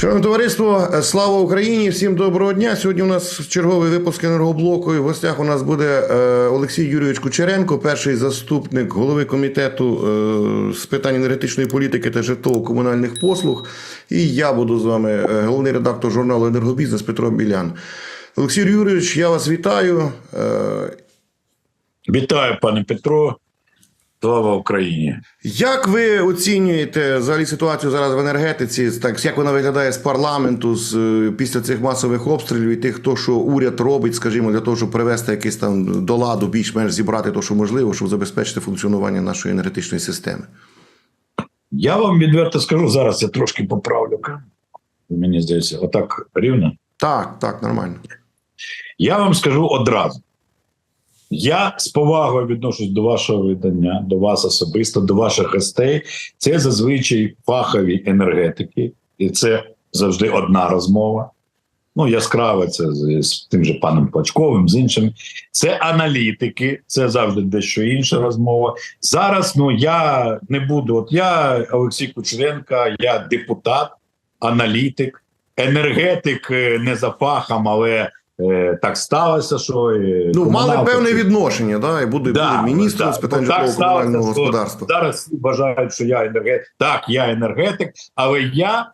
Шановне товариство, слава Україні! Всім доброго дня. Сьогодні у нас черговий випуск енергоблоку. І в гостях у нас буде е, Олексій Юрійович Кучеренко, перший заступник голови комітету е, з питань енергетичної політики та житлово-комунальних послуг. І я буду з вами е, головний редактор журналу Енергобізнес Петро Білян. Олексій Юрійович, я вас вітаю. Вітаю, пане Петро. Слава Україні! Як ви оцінюєте взагалі ситуацію зараз в енергетиці? Так як вона виглядає з парламенту з е, після цих масових обстрілів і тих, то що уряд робить, скажімо, для того, щоб привести якийсь там до ладу, більш-менш зібрати те, що можливо, щоб забезпечити функціонування нашої енергетичної системи? Я вам відверто скажу, зараз я трошки поправлю. Мені здається, отак рівно. Так, так, нормально. Я вам скажу одразу. Я з повагою відношусь до вашого видання, до вас особисто, до ваших гостей. Це зазвичай фахові енергетики, і це завжди одна розмова. Ну, яскраво це з, з тим же паном Плачковим, з іншими. Це аналітики, це завжди дещо інша розмова. Зараз ну я не буду. От я Олексій Кучеренко, я депутат, аналітик, енергетик е, не за фахом, але так сталося, що е, Ну, мали певне відношення, да, і буде, Да, буде міністром да. з питань Ну, так житлово-комунального що господарства. Зараз вважають, що я енергетик. Так, я енергетик, але я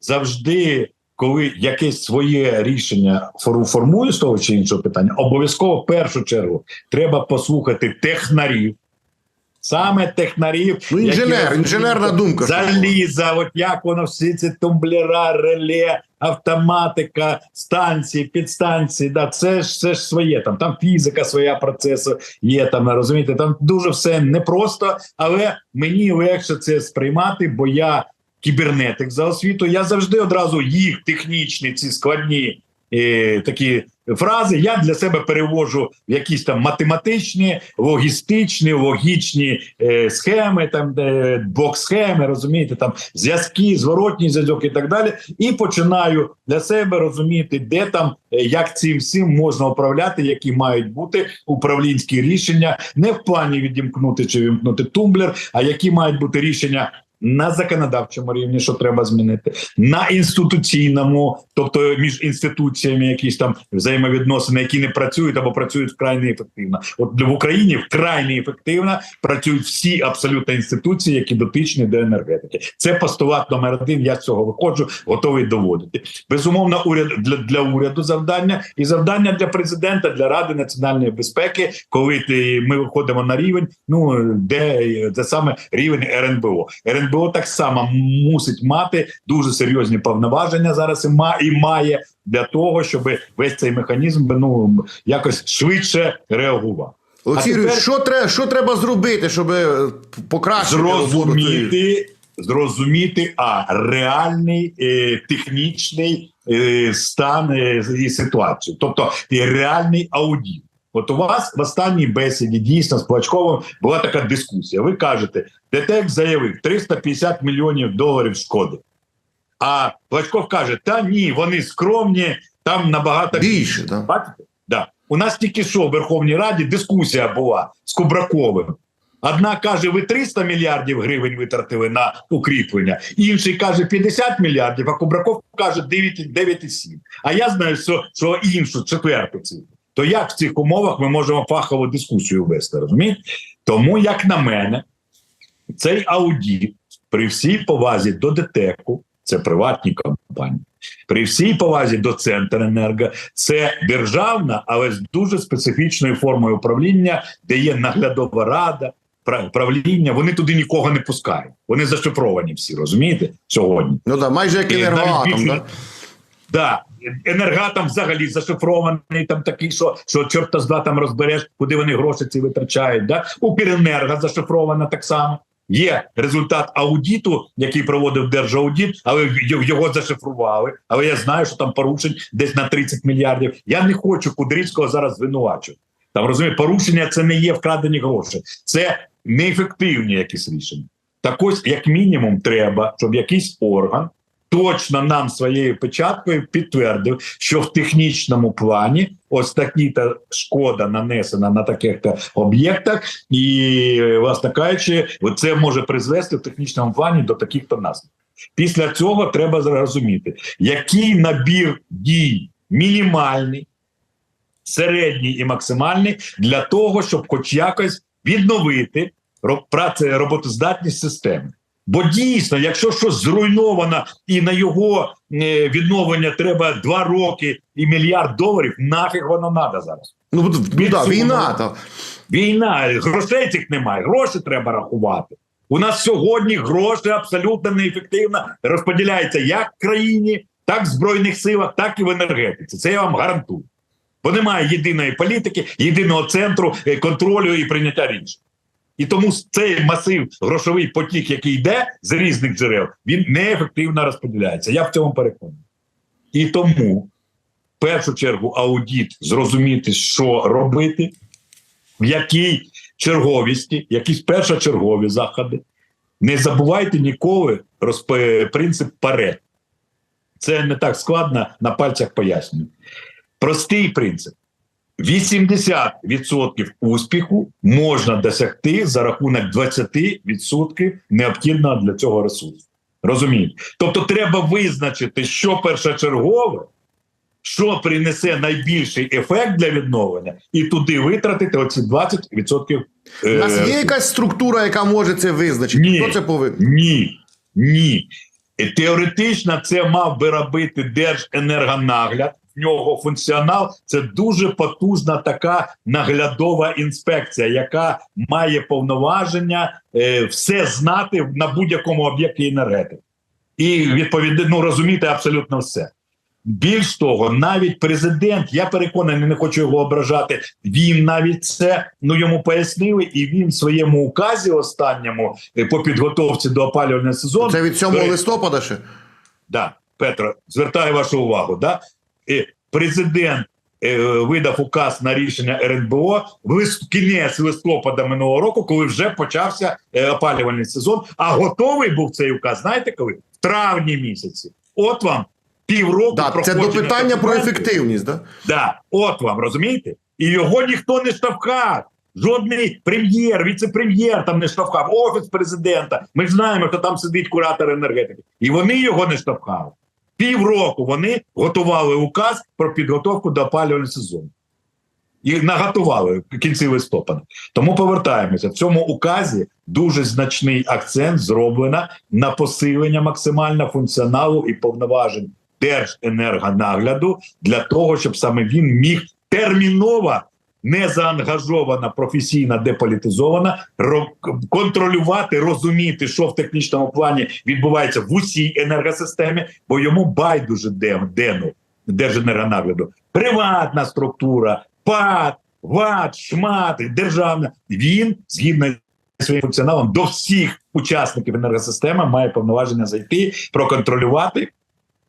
завжди, коли якесь своє рішення фор- формую з того чи іншого питання, обов'язково в першу чергу треба послухати технарів. Саме технарів, Ну, інженер, розуміють інженерна думка. заліза, от як воно всі ці тумблера, реле, автоматика, станції, підстанції. Да, це ж це ж своє. Там там фізика, своя процесу є. Там розумієте, там дуже все непросто, але мені легше це сприймати, бо я кібернетик за освіту. Я завжди одразу їх технічні, ці складні. е, Такі фрази я для себе перевожу в якісь там математичні, логістичні, логічні е, схеми, там де блок схеми, розумієте, там зв'язки, зворотній зв'язок і так далі. І починаю для себе розуміти, де там е, як цим всім можна управляти, які мають бути управлінські рішення, не в плані відімкнути чи вімкнути тумблер, а які мають бути рішення. На законодавчому рівні, що треба змінити, на інституційному, тобто між інституціями, якісь там взаємовідносини, які не працюють або працюють вкрай неефективно. От в Україні вкрай неефективно працюють всі абсолютно інституції, які дотичні до енергетики. Це постулат номер один. Я з цього виходжу, готовий доводити. Безумовно, уряд для, для уряду завдання і завдання для президента, для ради національної безпеки, коли ти ми виходимо на рівень, ну де це саме рівень РНБО. РНБО так само мусить мати дуже серйозні повноваження зараз і і має для того, щоб весь цей механізм ну якось швидше реагував. Олексій тепер- що, треба, що треба зробити, щоб е, покращити зрозуміти, зрозуміти а реальний е, технічний е, стан е, і ситуацію, тобто і реальний аудіт. От у вас в останній бесіді дійсно з Плачковим була така дискусія. Ви кажете, ДТЕК заявив 350 мільйонів доларів шкоди. А Плачков каже: та ні, вони скромні, там набагато Більше, да. Бачите? Да. У нас тільки що в Верховній Раді дискусія була з Кубраковим. Одна каже, ви 300 мільярдів гривень витратили на укріплення, інший каже 50 мільярдів, а Кубраков каже 9,7. А я знаю, що, що іншу четверту цифру. То як в цих умовах ми можемо фахову дискусію вести? розумієте? Тому, як на мене, цей аудіт при всій повазі до ДТЕКу, це приватні компанії, при всій повазі до Центренерго, це державна, але з дуже специфічною формою управління, де є наглядова рада, пра- правління. Вони туди нікого не пускають. Вони зашифровані всі, розумієте, сьогодні. Ну да, майже як І енергоатом, да? Да, енергатом взагалі зашифрований, там такий, що, що чорта з два там розбереш, куди вони гроші ці витрачають. Да? Укренерго зашифрована так само. Є результат аудіту, який проводив держаудіт, але його зашифрували. Але я знаю, що там порушень десь на 30 мільярдів. Я не хочу Кудрівського зараз звинувачувати. Там розумієте, порушення це не є вкрадені гроші, це неефективні якісь рішення. Так ось, як мінімум, треба, щоб якийсь орган точно нам своєю печаткою підтвердив, що в технічному плані ось такі-то шкода нанесена на таких-то об'єктах, і власне кажучи, це може призвести в технічному плані до таких-то наслідків. Після цього треба зрозуміти, який набір дій мінімальний, середній і максимальний для того, щоб хоч якось відновити ро- роботоздатність системи. Бо дійсно, якщо щось зруйновано і на його е, відновлення треба два роки і мільярд доларів, нафіг воно треба зараз. Ну, ну да, війна там. Війна, грошей цих немає, гроші треба рахувати. У нас сьогодні гроші абсолютно неефективно розподіляються як в країні, так в збройних силах, так і в енергетиці. Це я вам гарантую. Бо немає єдиної політики, єдиного центру е, контролю і прийняття рішень. І тому цей масив грошовий потік, який йде з різних джерел, він неефективно розподіляється. Я в цьому переконаний. І тому, в першу чергу, аудіт зрозуміти, що робити, в якій черговісті, якісь першочергові заходи. Не забувайте ніколи розп- принцип паре. Це не так складно на пальцях пояснюю. Простий принцип: 80% успіху можна досягти за рахунок 20% необхідного для цього ресурсу. Розумієте? Тобто, треба визначити, що першочергове, що принесе найбільший ефект для відновлення, і туди витратити оці 20%. У нас е, є якась структура, яка може це визначити. Ні. Хто це повинен? ні, ні. Теоретично це мав би робити Держенергонагляд. Нього функціонал це дуже потужна така наглядова інспекція, яка має повноваження е, все знати на будь-якому об'єкті енергетики. І відповідно ну, розуміти абсолютно все. Більш того, навіть президент, я переконаний, не хочу його ображати. Він навіть це ну йому пояснили, і він в своєму указі останньому е, по підготовці до опалювального сезону. Це від 7 До листопада ще? Да, Петро, звертаю вашу увагу. Да? Президент е, видав указ на рішення РНБО в кінець листопада минулого року, коли вже почався е, опалювальний сезон. А готовий був цей указ. Знаєте коли? В травні місяці. От вам півроку. Да, це до питання про ефективність, да? Да, от вам розумієте? І його ніхто не штовхав. Жодний прем'єр, віце-прем'єр там не штовхав, офіс президента. Ми ж знаємо, що там сидить куратор енергетики. І вони його не штовхали. Півроку вони готували указ про підготовку до опалювального сезону. І наготували в кінці листопада. Тому повертаємося. В цьому указі дуже значний акцент зроблено на посилення максимально функціоналу і повноважень Держенергонагляду для того, щоб саме він міг терміново не заангажована, професійна, деполітизована, ро- контролювати, розуміти, що в технічному плані відбувається в усій енергосистемі, бо йому байдуже де, дену Держенергонагляду. Приватна структура, ПАД, ВАД, ШМАТ, державна. Він згідно своїм функціоналом до всіх учасників енергосистеми має повноваження зайти, проконтролювати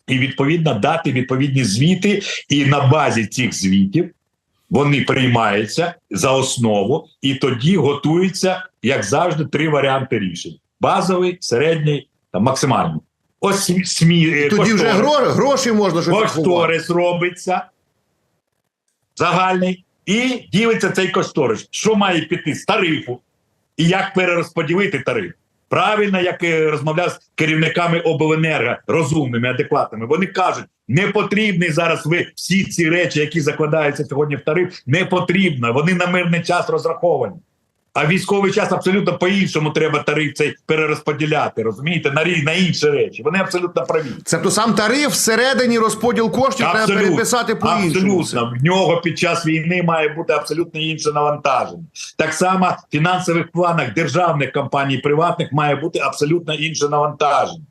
і відповідно дати відповідні звіти. І на базі цих звітів вони приймаються за основу, і тоді готуються, як завжди, три варіанти рішень: базовий, середній та максимальний. Ось СМІ е, Тоді вже кошторис. гроші можна щось кошторис робиться загальний, і ділиться цей кошторис. Що має піти з тарифу, і як перерозподілити тариф. Правильно, як е, розмовляв з керівниками обленерго, розумними, адекватними. Вони кажуть, не потрібні зараз ви всі ці речі, які закладаються сьогодні в тариф, не потрібно. Вони на мирний час розраховані. А військовий час абсолютно по-іншому треба тариф цей перерозподіляти. Розумієте, на на інші речі. Вони абсолютно праві. Це то сам тариф всередині розподіл коштів треба переписати по-іншому. Абсолютно. В нього під час війни має бути абсолютно інше навантаження. Так само в фінансових планах державних компаній, приватних має бути абсолютно інше навантаження.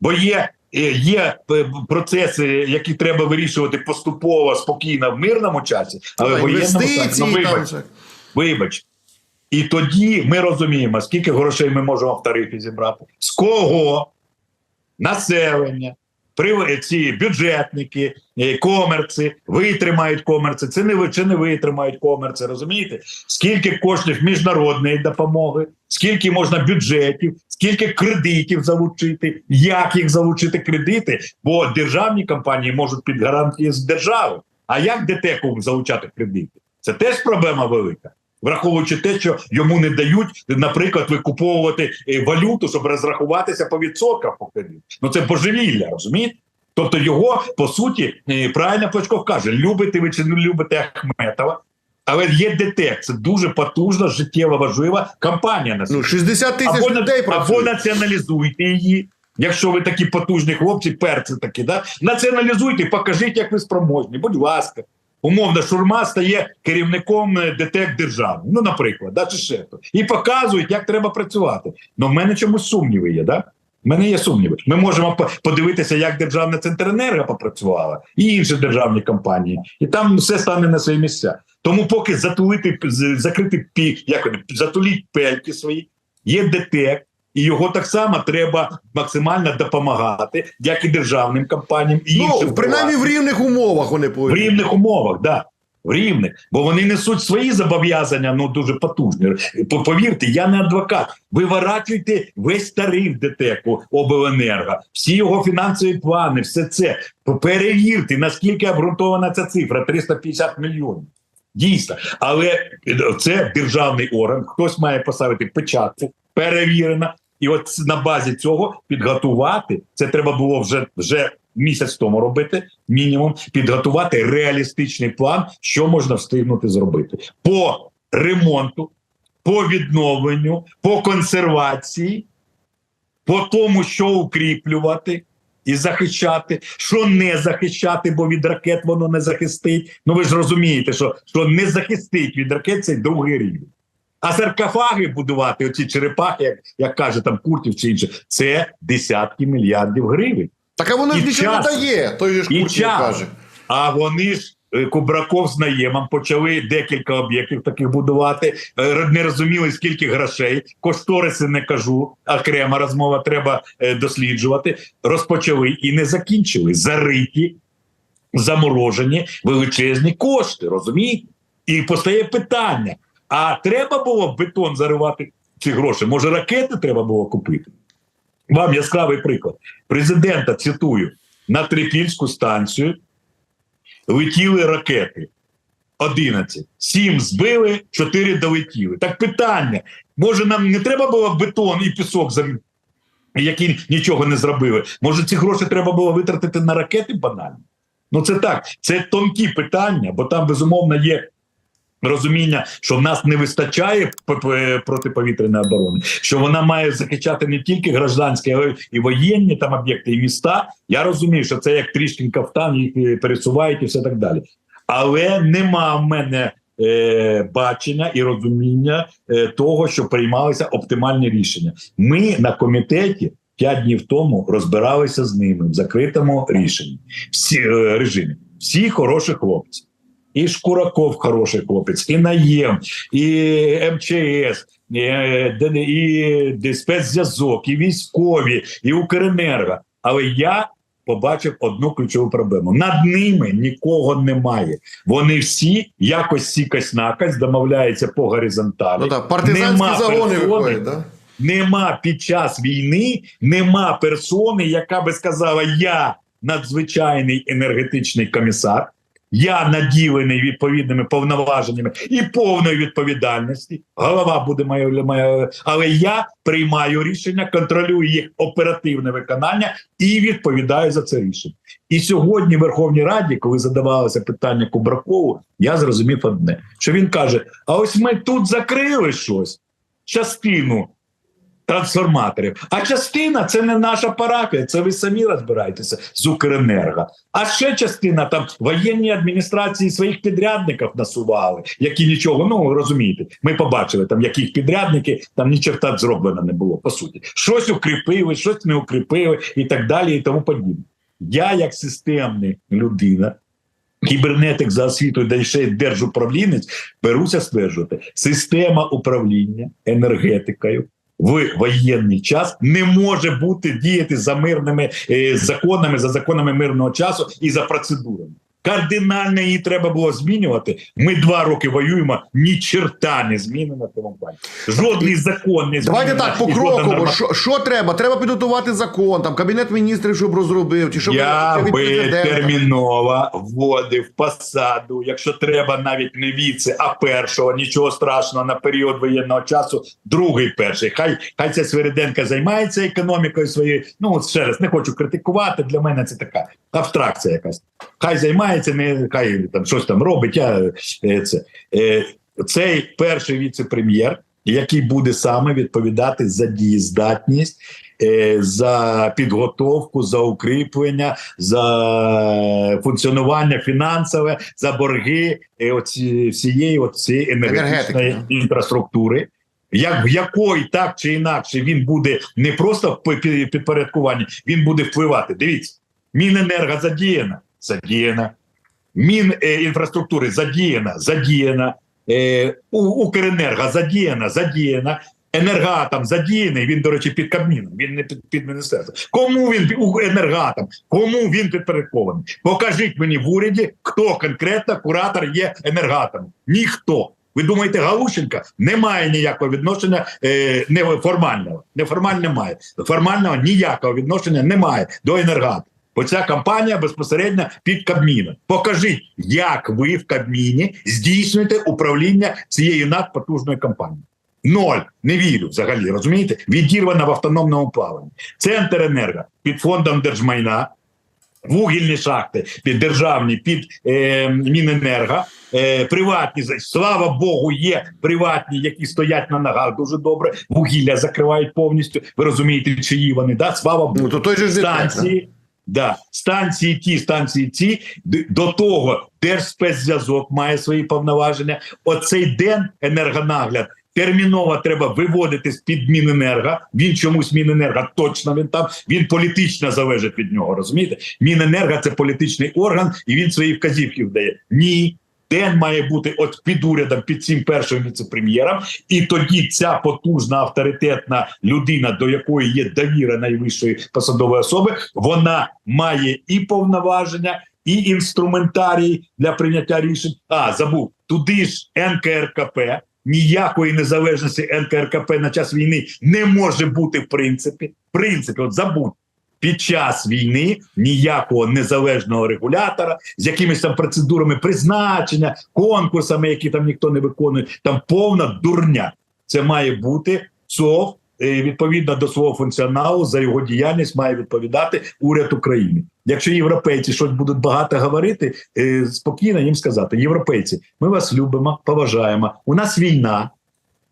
Бо є, е, є е, процеси, які треба вирішувати поступово, спокійно в мирному часі, але в воєнному стані, ну, вибач, вибач. І тоді ми розуміємо, скільки грошей ми можемо в тарифі зібрати, з кого населення, ці бюджетники, е, комерці, витримають комерці, це не чи не витримають комерці. Розумієте? Скільки коштів міжнародної допомоги, скільки можна бюджетів, скільки кредитів залучити, як їх залучити кредити, бо державні компанії можуть під гарантії з держави. А як ДТЕКу залучати кредити? Це теж проблема велика. Враховуючи те, що йому не дають, наприклад, викуповувати е, валюту, щоб розрахуватися по відсотках по. Ну це божевілля, розумієте? Тобто його по суті е, правильно Плачков каже: любите ви чи не любите Ахметова, але є ДТЕК. Це дуже потужна, життєво важлива кампанія на Ну, 60 тисяч або, людей або націоналізуйте її. Якщо ви такі потужні хлопці, перці такі, да? націоналізуйте, покажіть, як ви спроможні. Будь ласка. Умовно, шурма стає керівником е, ДТЕК держави. Ну, наприклад, да, чи ще то. І показують, як треба працювати. Ну, в мене чомусь сумніви є, да? В мене є сумніви. Ми можемо по- подивитися, як державна центренерго попрацювала, і інші державні компанії, і там все стане на свої місця. Тому, поки затулити закрити пі, як вони, затуліть пельки свої, є ДТЕК, і його так само треба максимально допомагати, як і державним компаніям, і іншим Ну, принаймні в рівних умовах вони в рівних умовах, да. В рівних, бо вони несуть свої зобов'язання, ну дуже потужні. По- Повірте, я не адвокат. Виворачуйте весь тариф ДТЕКу обленерго, всі його фінансові плани, все це. Перевірте, наскільки обґрунтована ця цифра 350 мільйонів. Дійсно, але це державний орган. Хтось має поставити печатку, перевірена. І от на базі цього підготувати це треба було вже вже місяць тому робити. Мінімум підготувати реалістичний план, що можна встигнути зробити по ремонту, по відновленню, по консервації, по тому, що укріплювати. І захищати, що не захищати, бо від ракет воно не захистить. Ну ви ж розумієте, що, що не захистить від ракет цей другий рівень. А саркофаги будувати, оці черепахи, як, як каже там Куртів чи інше, це десятки мільярдів гривень. Так а воно ж нічого не дає, той же ж Куртів каже. А вони ж е, Кубраков з наємом почали декілька об'єктів таких будувати. е, Не розуміли, скільки грошей. Кошториси не кажу. Окрема розмова треба е, досліджувати. Розпочали і не закінчили. Зариті, заморожені величезні кошти. Розумієте? І постає питання: а треба було в бетон заривати ці гроші? Може, ракети треба було купити? Вам яскравий приклад. Президента цитую на Трипільську станцію летіли ракети. 11. 7 збили, 4 долетіли. Так питання: може, нам не треба було бетон і пісок, які нічого не зробили? Може, ці гроші треба було витратити на ракети банально? Ну, це так, це тонкі питання, бо там безумовно є. Розуміння, що в нас не вистачає протиповітряної оборони, що вона має захищати не тільки гражданські, але і воєнні там об'єкти, і міста. Я розумію, що це як трішки кафтан, їх е, пересувають і все так далі. Але нема в мене е, бачення і розуміння е, того, що приймалися оптимальні рішення. Ми на комітеті п'ять днів тому розбиралися з ними в закритому рішенні, всі режимі. Всі хороші хлопці. І Шкураков хороший хлопець, і Наєм, і МЧС, і, е, спецзв'язок, і військові, і Укренерго. Але я побачив одну ключову проблему: над ними нікого немає. Вони всі якось сікась накась домовляються по горизонталі. Ну так, партизанські Нема загони виходять, да? Нема під час війни, нема персони, яка би сказала: Я надзвичайний енергетичний комісар, я наділений відповідними повноваженнями і повної відповідальності. Голова буде моя, моя, але я приймаю рішення, контролюю їх оперативне виконання і відповідаю за це рішення. І сьогодні в Верховній Раді, коли задавалося питання Кубракову, я зрозумів одне: що він каже: А ось ми тут закрили щось, частину трансформаторів. А частина це не наша парафія, це ви самі розбираєтеся з Укренерго. А ще частина там воєнні адміністрації своїх підрядників насували, які нічого, ну розумієте, ми побачили там, яких підрядники там ні черта зроблено не було. По суті, щось укріпили, щось не укріпили, і так далі, і тому подібне. Я, як системна людина, кібернетик за освітою, да ще й держуправлінець, беруся стверджувати, система управління енергетикою в воєнний час не може бути діяти за мирними е, законами, за законами мирного часу і за процедурами. Кардинально її треба було змінювати. Ми два роки воюємо, ні черта не змінено в цьому плані. Жодний закон не Давайте змінено, так, покроково. Що, що треба? Треба підготувати закон, там кабінет міністрів, щоб розробив, чи щоб Я від би терміново вводив посаду, якщо треба навіть не віце, а першого, нічого страшного на період воєнного часу, другий перший. Хай хай ця Свириденка займається економікою своєю. Ну ще раз не хочу критикувати. Для мене це така абстракція якась. Хай займається, не хай там щось там робить. Я е, це е, цей перший віце-прем'єр, який буде саме відповідати за дієздатність. е, За підготовку, за укріплення, за функціонування фінансове, за борги оці, всієї оцієї енергетичної Енергетики. інфраструктури. Як в якої так чи інакше він буде не просто в підпорядкуванні, він буде впливати. Дивіться, Міненерго задіяна, задіяна. Мінінфраструктури задіяна, задіяна. Е, Укренерго задіяна, задіяна. Енергатом задіяний, він, до речі, під Кабміном, він не під, під міністерством. Кому він енергатом? Кому він підпорядкований? Покажіть мені в уряді, хто конкретно куратор є енергатом. Ніхто. Ви думаєте, Галущенка немає ніякого відношення е, неформального. Неформально немає. Формального ніякого відношення немає до енергату. Бо ця компанія безпосередньо під Кабміном. Покажіть, як ви в Кабміні здійснюєте управління цією надпотужною компанією. Ноль. Не вірю взагалі. Розумієте? Відірвана в автономному плаванні. Центр енерго під фондом держмайна. Вугільні шахти під державні, під е, Міненерго, е, приватні слава Богу, є приватні, які стоять на ногах дуже добре. Вугілля закривають повністю. Ви розумієте, чиї вони да? Слава Богу Ну, то той же станції, да, станції ті, станції ті. До того Держспецзв'язок має свої повноваження. Оцей ден енергонагляд. Терміново треба виводити з під Міненерго. Він чомусь Міненерго точно він там. Він політично залежить від нього. Розумієте? Міненерго це політичний орган, і він свої вказівки вдає. Ні. Ден має бути от під урядом, під цим першим віце-прем'єром, і тоді ця потужна авторитетна людина, до якої є довіра найвищої посадової особи, вона має і повноваження, і інструментарій для прийняття рішень. А забув туди ж НКРКП. Ніякої незалежності НКРКП на час війни не може бути в принципі. В принципі, от забудь. Під час війни ніякого незалежного регулятора з якимись там процедурами призначення, конкурсами, які там ніхто не виконує, там повна дурня. Це має бути ЦОВ е, відповідно до свого функціоналу за його діяльність має відповідати уряд України. Якщо європейці щось будуть багато говорити, е, спокійно їм сказати: європейці, ми вас любимо, поважаємо. У нас війна.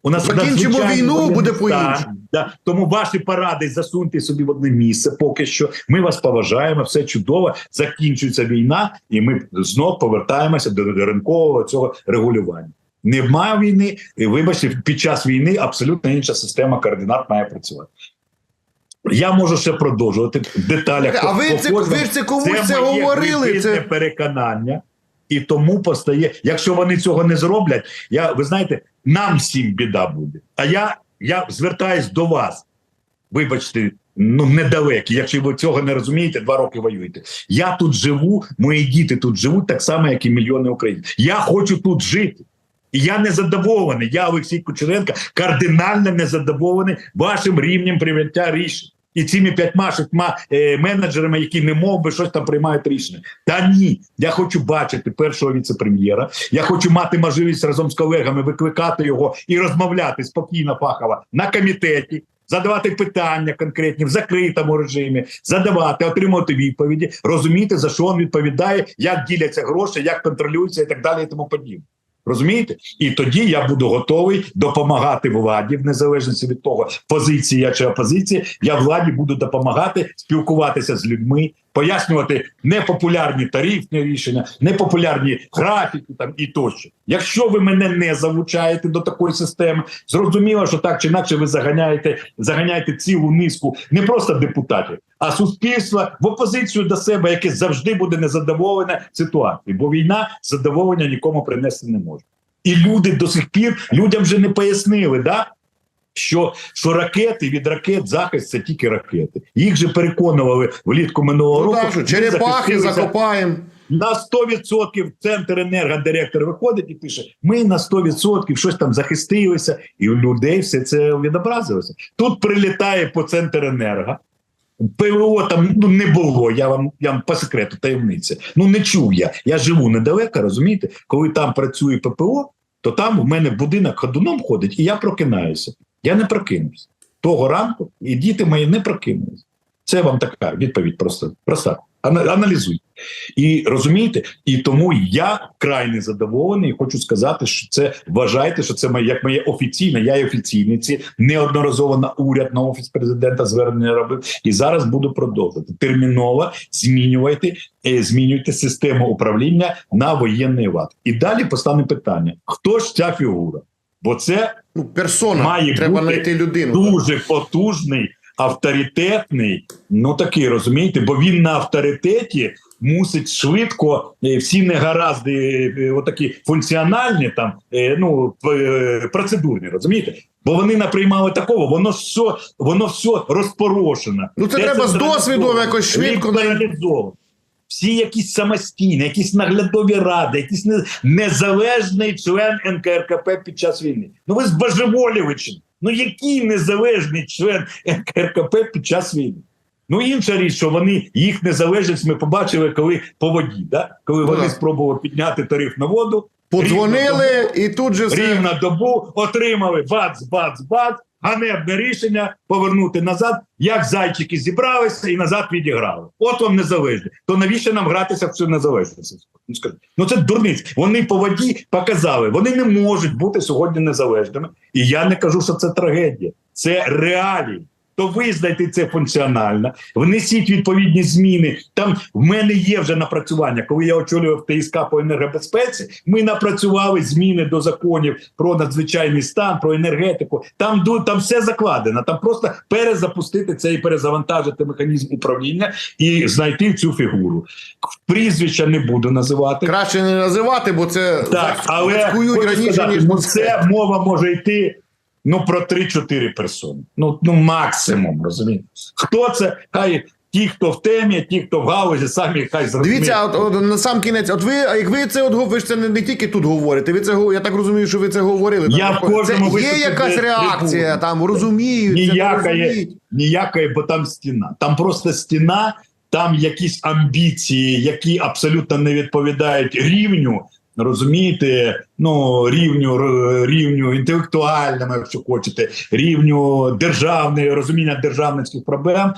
У нас Закінчимо війну, буде стан. по-іншому. Да. Тому ваші паради засуньте собі в одне місце. Поки що ми вас поважаємо, все чудово. Закінчується війна, і ми знов повертаємося до, ринкового цього регулювання. Немає війни, і вибачте, під час війни абсолютно інша система координат має працювати. Я можу ще продовжувати в деталях. А ви це- ви ж це комусь це моє говорили, це- переконання. І тому постає, якщо вони цього не зроблять, я ви знаєте, нам всім біда буде. А я, я звертаюсь до вас. Вибачте, ну недалекі. Якщо ви цього не розумієте, два роки воюєте. Я тут живу, мої діти тут живуть так само, як і мільйони українців. Я хочу тут жити. І я не задоволений. Я, Олексій Кучеренко, кардинально не задоволений вашим рівнем прийняття рішень. І цими п'ятьма шістьма е, менеджерами, які не мов би щось там приймають рішення. Та ні, я хочу бачити першого віце-прем'єра. Я хочу мати можливість разом з колегами викликати його і розмовляти спокійно, фахово на комітеті, задавати питання конкретні в закритому режимі, задавати, отримувати відповіді, розуміти за що він відповідає, як діляться гроші, як контролюються і так далі, і тому подібне. Розумієте? І тоді я буду готовий допомагати владі, в незалежності від того, позиція чи опозиція. Я владі буду допомагати спілкуватися з людьми, пояснювати непопулярні тарифні рішення, непопулярні графіки там і тощо. Якщо ви мене не залучаєте до такої системи, зрозуміло, що так чи інакше ви заганяєте, заганяєте цілу низку не просто депутатів, а суспільства в опозицію до себе, яке завжди буде незадоволене ситуацією. Бо війна задоволення нікому принести не може. І люди до сих пір людям вже не пояснили, да? Що, що ракети від ракет захист це тільки ракети. Їх же переконували влітку минулого Ну, року. так, що черепахи закопаємо. на 100% центр енергодиректор виходить і пише: ми на 100% щось там захистилися, і у людей все це відобразилося. Тут прилітає по центр енерго. ПВО там ну не було. Я вам я вам по секрету таємниця. Ну не чув я. Я живу недалеко, розумієте? Коли там працює ППО, то там у мене будинок ходуном ходить, і я прокинаюся. Я не прокинувся того ранку, і діти мої не прокинулися. Це вам така відповідь просто проста. Аналізуйте. І розумієте, і тому я крайне задоволений. Хочу сказати, що це вважайте, що це моє як моє офіційне. Я є офіційний. Ці неодноразово на уряд на офіс президента звернення робив. І зараз буду продовжувати. Терміново змінювайте, е, змінюйте систему управління на воєнний лад. І далі постане питання: хто ж ця фігура? Бо це Ну, персона. Має Треба бути знайти людину. дуже потужний, авторитетний. Ну такий розумієте, бо він на авторитеті мусить швидко е, всі негаразди, е, отакі функціональні, там е, ну е, процедурні, розумієте? Бо вони наприймали такого, воно все, воно все розпорошено. Ну, це треба з досвіду якось швидко. Всі якісь самостійні, якісь наглядові ради, якийсь незалежний член НКРКП під час війни. Ну ви з Божеволівичем. Ну який незалежний член НКРКП під час війни? Ну інша річ, що вони їх незалежність ми побачили, коли по воді, да? коли Ну, вони спробували підняти тариф на воду. Подзвонили і тут же все. добу отримали бац, бац, бац, ганебне рішення повернути назад, як зайчики зібралися і назад відіграли. От вам незалежність. То навіщо нам гратися в цю незалежність? Ну. Ну це дурниць. Вони по воді показали, вони не можуть бути сьогодні незалежними. І я не кажу, що це трагедія, це реалії. То визнайте це функціонально, внесіть відповідні зміни. Там в мене є вже напрацювання. Коли я очолював ТСК по енергобезпеці, ми напрацювали зміни до законів про надзвичайний стан, про енергетику. Там там все закладено. Там просто перезапустити це і перезавантажити механізм управління і знайти цю фігуру. Прізвища не буду називати. Краще не називати, бо це Так, але раніше, сказати, ніж це мова може йти ну про 3-4 персони. Ну, ну максимум, розумієте? Хто це? Хай ті, хто в темі, ті, хто в галузі, самі хай зрозуміють. Дивіться, от, от на сам кінець, от ви, як ви це от ви ж це не, не тільки тут говорите. Ви це я так розумію, що ви це говорили. Я Там в кожному це є якась реакція, трибуна. там розуміють, це не розуміють. ніякої, бо там стіна. Там просто стіна, там якісь амбіції, які абсолютно не відповідають рівню. Розумієте, ну рівню рівню інтелектуальному, якщо хочете, рівню державної розуміння державницьких проблем.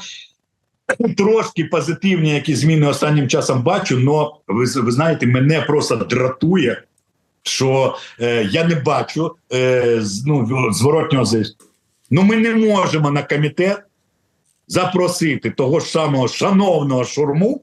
Трошки позитивні, які зміни останнім часом бачу, але ви, ви знаєте, мене просто дратує, що е, я не бачу е, з- ну, зворотнього зв'язку. Ну, ми не можемо на комітет запросити того ж самого шановного шурму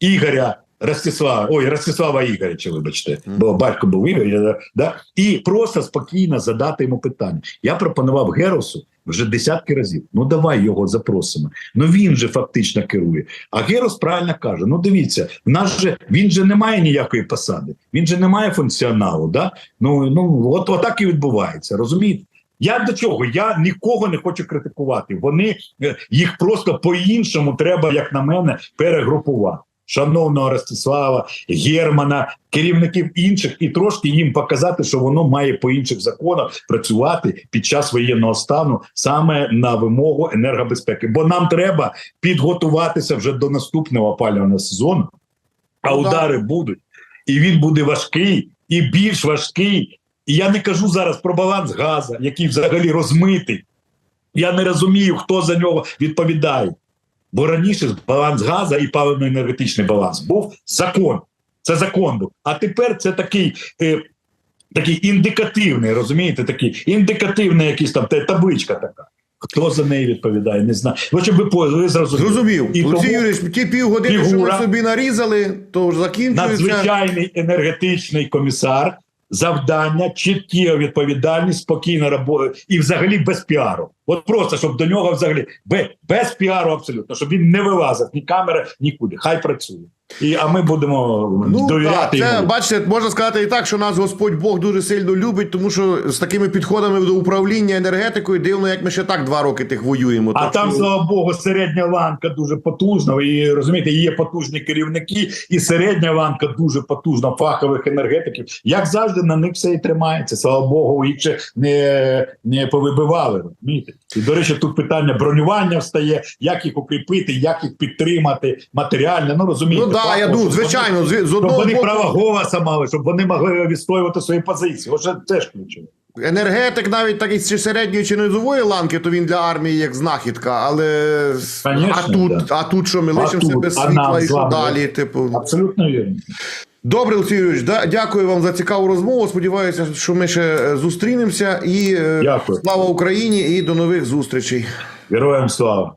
Ігоря Ростислава, ой, Ростислава Ігоряча, вибачте, бо батько був Ігор, да, і просто спокійно задати йому питання. Я пропонував Геросу вже десятки разів. Ну давай його запросимо. Ну він же фактично керує. А Герос правильно каже: ну дивіться, в нас же він же не має ніякої посади, він же не має функціоналу. Да? Ну, ну от, отак і відбувається, розумієте? Я до чого? Я нікого не хочу критикувати. Вони е, їх просто по-іншому треба, як на мене, перегрупувати. Шановного Ростислава, Германа, керівників інших, і трошки їм показати, що воно має по інших законах працювати під час воєнного стану саме на вимогу енергобезпеки. Бо нам треба підготуватися вже до наступного опалювального сезону, а Ну, да. удари будуть, і він буде важкий і більш важкий. І я не кажу зараз про баланс газу, який взагалі розмитий. Я не розумію, хто за нього відповідає. Бо раніше баланс газу і паливно-енергетичний баланс був закон. Це закон був. А тепер це такий. Е, Такий індикативний, розумієте, такий індикативний якийсь там табличка така. Хто за неї відповідає, не знаю. Ну, щоб ви, ви зрозуміли. Зрозумів. І Олексій тому Юрійович, ті півгодини, що ви собі нарізали, то ж закінчується. надзвичайний енергетичний комісар, завдання, чіткі відповідальність, спокійна робота і взагалі без піару. От просто щоб до нього взагалі без, без піару абсолютно, щоб він не вилазив ні камери, нікуди. Хай працює. І а ми будемо Ну так, це йому. бачите, можна сказати і так, що нас Господь Бог дуже сильно любить, тому що з такими підходами до управління енергетикою дивно, як ми ще так два роки тих воюємо. А Так там, що- слава Богу, середня ланка дуже потужна. І розумієте, є потужні керівники, і середня ланка дуже потужна фахових енергетиків. Як завжди, на них все і тримається. Слава Богу, їх ще не, не повибивали. Розумієте? І до речі, тут питання бронювання встає, як їх укріпити, як їх підтримати матеріально. Ну розумієте, Ну да, я думаю, звичайно, з, з Щоб одного вони боку, права голоса мали, щоб вони могли відстоювати свої позиції. Оце теж ключове. енергетик навіть такий чи середньої чи низової ланки, то він для армії як знахідка, але Конечно, а тут, да. а тут що ми лишимося без а світла і що далі? Типу, Абсолютно вірно. Добре, Олексій Юрійович, да, дякую вам за цікаву розмову. Сподіваюся, що ми ще е, зустрінемося. І е, Дякую. слава Україні і до нових зустрічей. Героям слава.